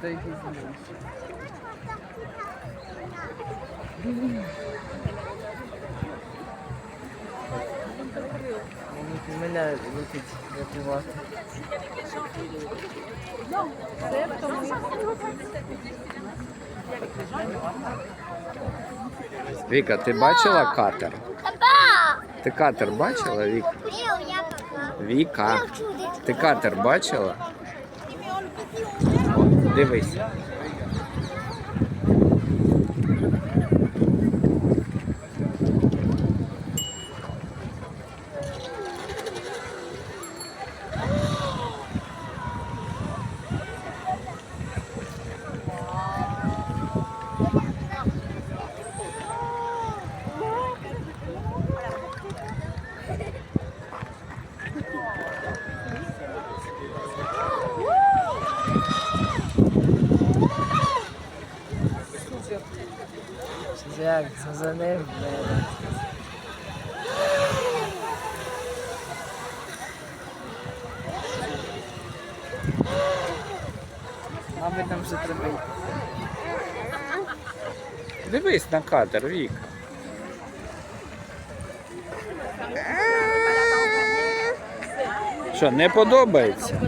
Це якийсь менше. Мені мене летить випивати. Віка, ти бачила катер? Папа! Ти катер бачила, Віка? Віка, ти катер бачила? Дивись. Як за ним. Мабуть, нам вже треба йти. Дивись на катер, Віка. Що, не подобається?